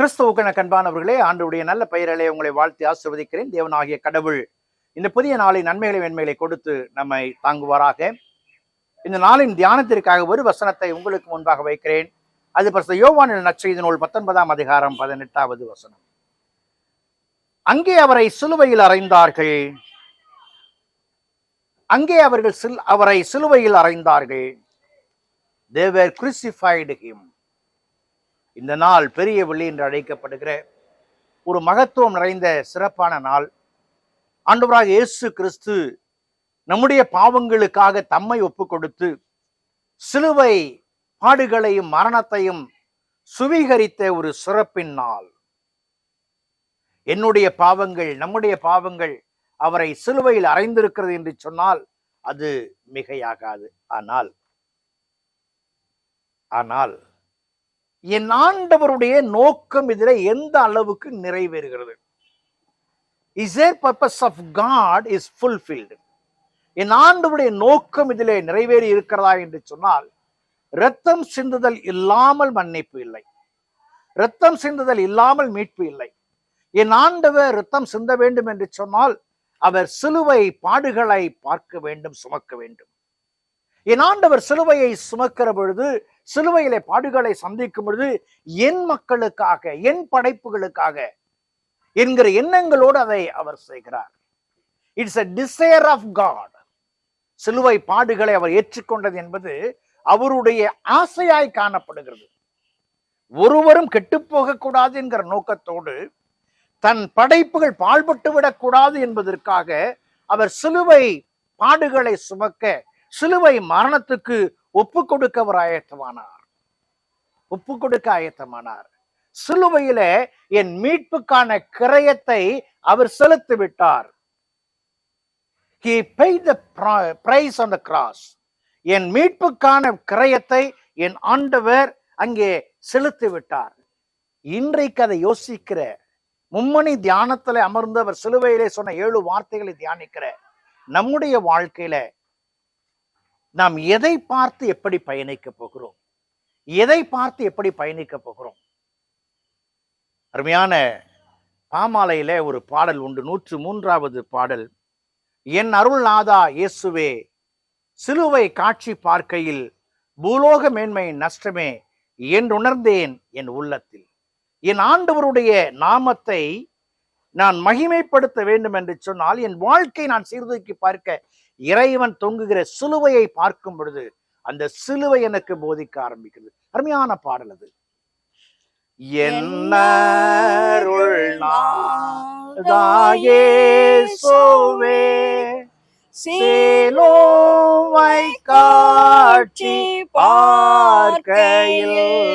கிறிஸ்துவுக்கென கண்பானவர்களே ஆண்டுடைய நல்ல பெயரிலே உங்களை வாழ்த்தி ஆசிர்வதிக்கிறேன். தேவனாகிய கடவுள் இந்த புதிய நாளின் நன்மைகளை வெண்மைகளை கொடுத்து நம்மை தாங்குவாராக. இந்த நாளின் தியானத்திற்காக ஒரு வசனத்தை உங்களுக்கு முன்பாக வைக்கிறேன். அது பிரச யோவானின் நற்செய்தி நூல் பத்தொன்பதாம் அதிகாரம் பதினெட்டாவது வசனம். அங்கே அவரை சிலுவையில் அறைந்தார்கள். அங்கே அவர்கள் சில் அவரை சிலுவையில் அறைந்தார்கள். தேவர் crucified ஹிம் இந்த நாள் பெரிய வெள்ளி என்று அழைக்கப்படுகிற ஒரு மகத்துவம் நிறைந்த சிறப்பான நாள். ஆண்டவராக இயேசு கிறிஸ்து நம்முடைய பாவங்களுக்காக தம்மை ஒப்பு கொடுத்து சிலுவை பாடுகளையும் மரணத்தையும் சுவீகரித்த ஒரு சிறப்பின் நாள். என்னுடைய பாவங்கள் நம்முடைய பாவங்கள் அவரை சிலுவையில் அறைந்திருக்கிறது என்று சொன்னால் அது மிகையாகாது. ஆனால் ஆனால் என் ஆண்டவருடைய நோக்கம் இதில் எந்த அளவுக்கு நிறைவேறுகிறது? Is a purpose of God is fulfilled என் ஆண்டவருடைய நோக்கம் இதிலே நிறைவேறி இருக்கிறதா என்று சொன்னால் இரத்தம் சிந்துதல் இல்லாமல் மன்னிப்பு இல்லை. இரத்தம் சிந்துதல் இல்லாமல் மீட்பு இல்லை. என் ஆண்டவர் இரத்தம் சிந்த வேண்டும் என்று சொன்னால் அவர் சிலுவை பாடுகளை பார்க்க வேண்டும் சுமக்க வேண்டும். என் ஆண்டவர் சிலுவையை சுமக்கிற பொழுது சிலுவையிலே பாடுகளை சந்திக்கும் பொழுது என் மக்களுக்காக என் படைப்புகளுக்காக என்கிற எண்ணங்களோடு அதை அவர் செய்கிறார். It's a desire of God சிலுவை பாடுகளை அவர் ஏற்றுக்கொண்டது என்பது அவருடைய ஆசையாய் காணப்படுகிறது. ஒருவரும் கெட்டுப்போக கூடாது என்கிற நோக்கத்தோடு தன் படைப்புகள் பாழ்பட்டு விடக்கூடாது என்பதற்காக அவர் சிலுவை பாடுகளை சுமக்க சிலுவை மரணத்துக்கு ஒப்பு கொடுக்க அவர் ஆயத்தமானார். ஒப்பு கொடுக்க ஆயத்தமானார் சிலுவையில என் மீட்புக்கான கிரயத்தை அவர் செலுத்தி விட்டார் he pay the price on the cross என் மீட்புக்கான கிரயத்தை என் ஆண்டவர் அங்கே செலுத்தி விட்டார் இன்றைக்கு அதை யோசிக்கிற மும்மணி தியானத்துல அமர்ந்தவர் சிலுவையிலே சொன்ன ஏழு வார்த்தைகளை தியானிக்கிற நம்முடைய வாழ்க்கையில நாம் எதை பார்த்து எப்படி பயணிக்க போகிறோம்? எதை பார்த்து எப்படி பயணிக்க போகிறோம்? அருமையான பாமாலையில ஒரு பாடல் உண்டு. நூற்று மூன்றாவது பாடல். என் அருள்நாதா இயேசுவே சிலுவை காட்சி பார்க்கையில் பூலோக மேன்மை நஷ்டமே என்றுணர்ந்தேன் என் உள்ளத்தில். என் ஆண்டவருடைய நாமத்தை நான் மகிமைப்படுத்த வேண்டும் என்று சொன்னால் என் வாழ்க்கை நான் சீர்தூக்கி பார்க்க இறைவன் தொங்குகிற சிலுவையை பார்க்கும் பொழுது அந்த சிலுவை எனக்கு போதிக்க ஆரம்பிக்கிறது. அருமையான பாடல் அது. சேலோ சேலோவை காட்சி பார்க்கையில்